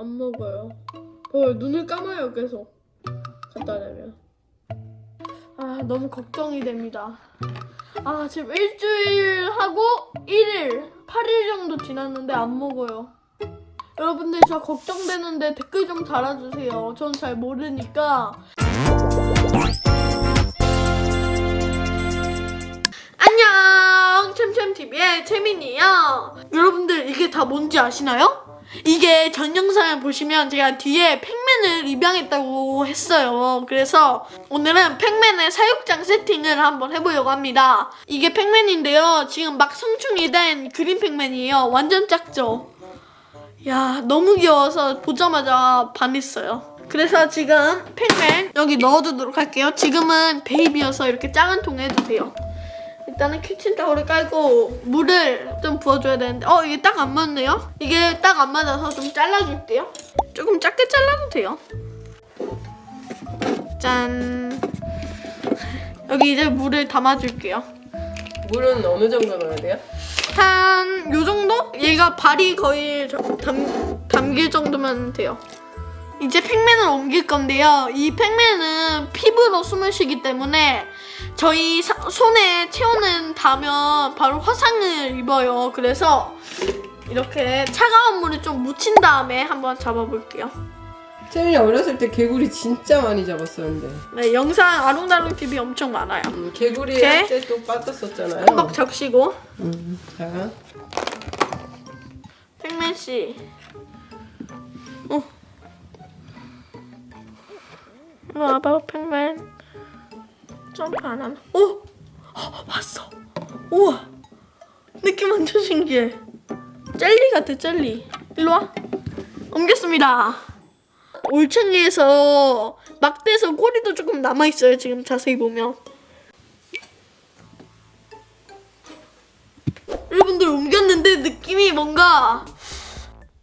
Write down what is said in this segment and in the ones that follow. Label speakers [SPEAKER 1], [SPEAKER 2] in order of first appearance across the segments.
[SPEAKER 1] 안 먹어요. 어, 눈을 감아요 계속. 갖다 대면. 아 너무 걱정이 됩니다. 아 지금 일주일 하고 1일, 8일 정도 지났는데 안 먹어요. 여러분들 저 걱정되는데 댓글 좀 달아주세요. 전 잘 모르니까. 안녕! 챔챔TV의 채민이에요. 여러분들 이게 다 뭔지 아시나요? 이게 전 영상을 보시면 제가 뒤에 팩맨을 입양했다고 했어요. 그래서 오늘은 팩맨의 사육장 세팅을 한번 해보려고 합니다. 이게 팩맨인데요. 지금 막 성충이 된 그린 팩맨이에요. 완전 작죠? 야 너무 귀여워서 보자마자 반했어요. 그래서 지금 팩맨 여기 넣어두도록 할게요. 지금은 베이비여서 이렇게 작은 통에 해주세요. 일단은 키친 타올을 깔고 물을 좀 부어줘야 되는데 어 이게 딱 안 맞네요. 이게 딱 안 맞아서 좀 잘라줄게요. 조금 작게 잘라도 돼요. 짠. 여기 이제 물을 담아줄게요.
[SPEAKER 2] 물은 어느 정도 넣어야 돼요?
[SPEAKER 1] 한 요 정도? 얘가 발이 거의 저- 담, 담길 정도면 돼요. 이제 팩맨을 옮길 건데요. 이 팩맨은 피부로 숨을 쉬기 때문에 저희 사- 손에 체온을 닿으면 바로 화상을 입어요. 그래서 이렇게 차가운 물을 좀 묻힌 다음에 한번 잡아볼게요.
[SPEAKER 2] 채민이 어렸을 때 개구리 진짜 많이 잡았었는데
[SPEAKER 1] 네, 영상 아롱다롱 TV 엄청 많아요.
[SPEAKER 2] 음, 개구리
[SPEAKER 1] 이렇게?
[SPEAKER 2] 할때 또 빠졌었잖아요
[SPEAKER 1] 한박 적시고
[SPEAKER 2] 음, 자
[SPEAKER 1] 팩맨 씨. 어. 이리 와봐, 팩맨. 점프 안 하나? 어? 어, 왔어. 우와. 느낌 완전 신기해. 젤리 같아, 젤리. 일로 와. 옮겼습니다. 올챙이에서 막대에서 꼬리도 조금 남아있어요, 지금 자세히 보면. 여러분들 옮겼는데 느낌이 뭔가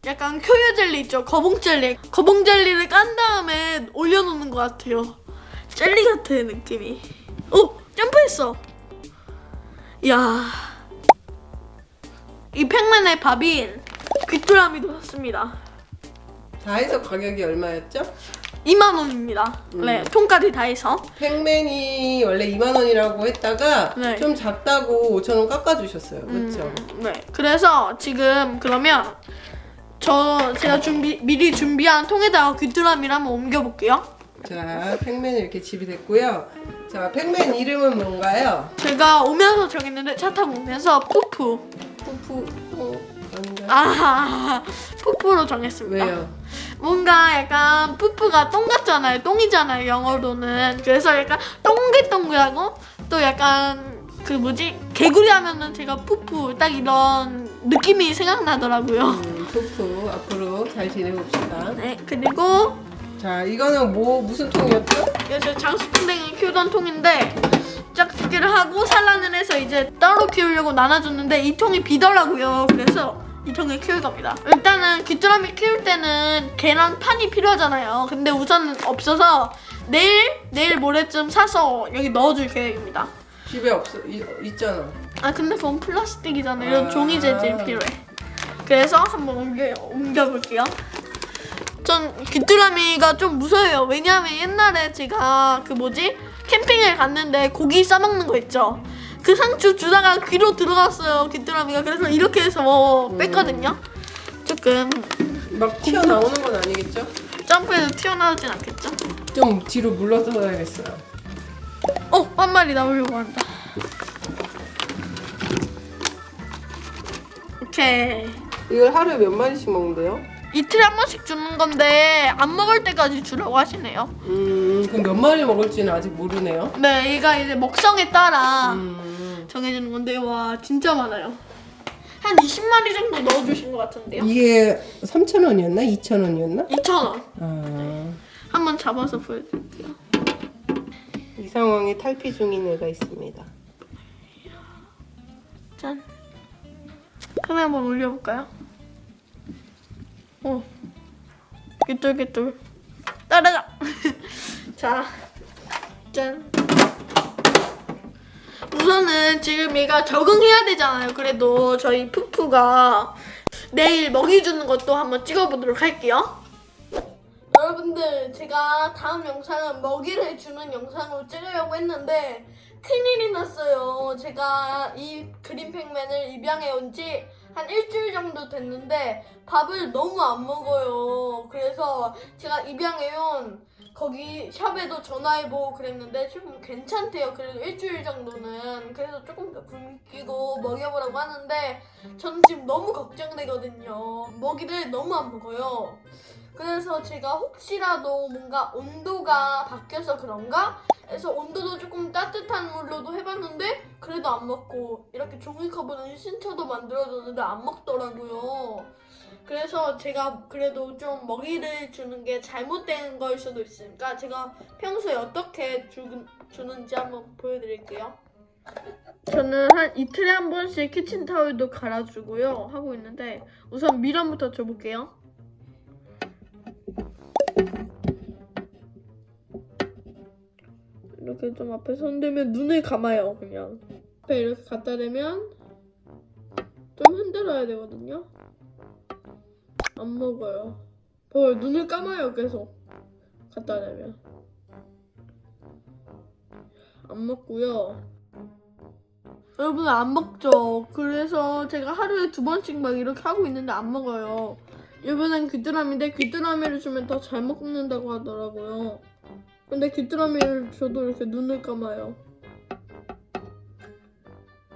[SPEAKER 1] 약간 큐유 젤리 있죠? 거봉 젤리. 거봉 젤리를 깐 다음에 올려놓는 것 같아요. 젤리 같아 느낌이. 오 점프했어. 이야 이 팩맨의 밥인 귀뚜라미 도 샀습니다.
[SPEAKER 2] 다 해서 가격이 얼마였죠?
[SPEAKER 1] 2만 원입니다. 네 통까지 다 해서.
[SPEAKER 2] 팩맨이 원래 2만 원이라고 했다가
[SPEAKER 1] 네.
[SPEAKER 2] 좀 작다고 5천 원 깎아주셨어요 그렇죠?
[SPEAKER 1] 음, 네. 그래서 지금 그러면 저 제가 준비 미리 준비한 통에다가 귀뚜라미를 한번 옮겨볼게요.
[SPEAKER 2] 자 팩맨이 이렇게 집이 됐고요 자 팩맨 이름은 뭔가요?
[SPEAKER 1] 제가 오면서 정했는데 차 타고 오면서 푸푸.
[SPEAKER 2] 푸푸 어, 아닌가?
[SPEAKER 1] 아 푸푸로 정했습니다.
[SPEAKER 2] 왜요?
[SPEAKER 1] 뭔가 약간 푸푸가 똥 같잖아요. 똥이잖아요. 영어로는. 그래서 약간 동글동글하고 또 약간 그 뭐지 개구리 하면은 제가 푸푸 딱 이런 느낌이 생각나더라고요.
[SPEAKER 2] 음, 푸푸 앞으로 잘 지내봅시다
[SPEAKER 1] 네 그리고
[SPEAKER 2] 자 이거는 뭐 무슨 통이었죠?
[SPEAKER 1] 이거 제 장수풍뎅이 키우던 통인데 짝짓기를 하고 산란을 해서 이제 따로 키우려고 나눠줬는데 이 통이 비더라고요. 그래서 이 통을 키울 겁니다. 일단은 귀뚜라미 키울 때는 계란 판이 필요하잖아요. 근데 우선 없어서 내일 내일 모레쯤 사서 여기 넣어줄 계획입니다.
[SPEAKER 2] 집에 없어 이, 있잖아
[SPEAKER 1] 아 근데 그건 플라스틱이잖아요. 이런
[SPEAKER 2] 아.
[SPEAKER 1] 종이 재질 필요해. 그래서 한번 옮겨 옮겨볼게요. 전 귀뚜라미가 좀 무서워요. 왜냐하면 옛날에 제가 그 뭐지 캠핑을 갔는데 고기 싸먹는 거 있죠. 그 상추 주다가 귀로 들어갔어요 귀뚜라미가. 그래서 이렇게 해서 뺐거든요. 조금
[SPEAKER 2] 막 튀어나오는 건 아니겠죠?
[SPEAKER 1] 점프해서 튀어나오진 않겠죠?
[SPEAKER 2] 좀 뒤로 물러서야겠어요
[SPEAKER 1] 어, 한 마리 나오려고 한다. 오케이.
[SPEAKER 2] 이걸 하루에 몇 마리씩 먹는데요?
[SPEAKER 1] 이틀에 한 번씩 주는 건데 안 먹을 때까지 주라고 하시네요.
[SPEAKER 2] 음 그럼 몇 마리 먹을지는 아직 모르네요
[SPEAKER 1] 네, 얘가 이제 먹성에 따라
[SPEAKER 2] 음
[SPEAKER 1] 정해지는 건데 와 진짜 많아요. 한 20마리 정도 넣어주신 것 같은데요.
[SPEAKER 2] 이게 3,000원이었나? 2,000원이었나?
[SPEAKER 1] 2,000원.
[SPEAKER 2] 아,
[SPEAKER 1] 한번 잡아서 보여드릴게요.
[SPEAKER 2] 이 상황에 탈피 중인 애가 있습니다.
[SPEAKER 1] 짠. 하나 한번 올려볼까요? 오. 귀뚤귀뚤. 따라가. 자, 짠. 우선은 지금 얘가 적응해야 되잖아요. 그래도 저희 푸푸가 내일 먹이 주는 것도 한번 찍어보도록 할게요. 여러분들 제가 다음 영상은 먹이를 주는 영상으로 찍으려고 했는데 큰일이 났어요. 제가 이 그린 팩맨을 입양해 온지 한 일주일 정도 됐는데 밥을 너무 안 먹어요. 그래서 제가 입양해 온 거기 샵에도 전화해보고 그랬는데 조금 괜찮대요. 그래도 일주일 정도는. 그래서 조금 더 굶기고 먹여보라고 하는데 저는 지금 너무 걱정되거든요. 먹이를 너무 안 먹어요. 그래서 제가 혹시라도 뭔가 온도가 바뀌어서 그런가? 해서 온도도 조금 따뜻한 물로도 해봤는데 그래도 안 먹고 이렇게 종이컵은 신처도 만들어줬는데 안 먹더라고요. 그래서 제가 그래도 좀 먹이를 주는 게 잘못된 걸 수도 있으니까 제가 평소에 어떻게 주, 주는지 한번 보여드릴게요. 저는 한 이틀에 한 번씩 키친타올도 갈아주고요 하고 있는데 우선 미럼부터 줘볼게요. 이렇게 좀 앞에 손대면 눈을 감아요 그냥. 앞에 이렇게 갖다 대면 좀 흔들어야 되거든요. 안 먹어요. 봐요 눈을 감아요 계속. 갖다 대면. 안 먹고요. 여러분 안 먹죠. 그래서 제가 하루에 두 번씩 막 이렇게 하고 있는데 안 먹어요 이번엔 귀뚜라미인데 귀뚜라미를 주면 더 잘 먹는다고 하더라고요 근데 귀뚜라미를 줘도 이렇게 눈을 감아요.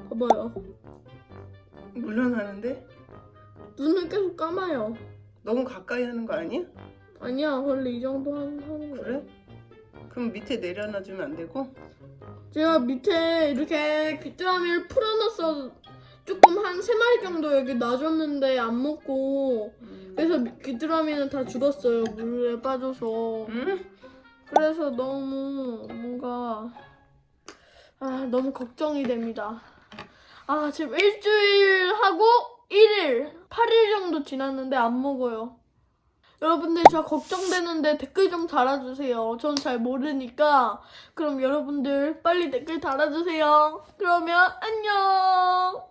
[SPEAKER 1] 봐봐요.
[SPEAKER 2] 물러나는데
[SPEAKER 1] 눈을 계속 감아요.
[SPEAKER 2] 너무 가까이 하는 거 아니야?
[SPEAKER 1] 아니야, 원래 이 정도 하- 하는 거예요.
[SPEAKER 2] 그래? 그럼 밑에 내려놔 주면 안 되고?
[SPEAKER 1] 제가 밑에 이렇게 귀뚜라미를 풀어놨어. 조금 한 세 마리 정도 여기 놔줬는데 안 먹고 그래서 미- 귀뚜라미는 다 죽었어요. 물에 빠져서.
[SPEAKER 2] 응?
[SPEAKER 1] 그래서 너무 뭔가 아 너무 걱정이 됩니다. 아 지금 일주일 하고 1일 8일 정도 지났는데 안 먹어요. 여러분들 저 걱정되는데 댓글 좀 달아주세요. 전 잘 모르니까 그럼 여러분들 빨리 댓글 달아주세요. 그러면 안녕.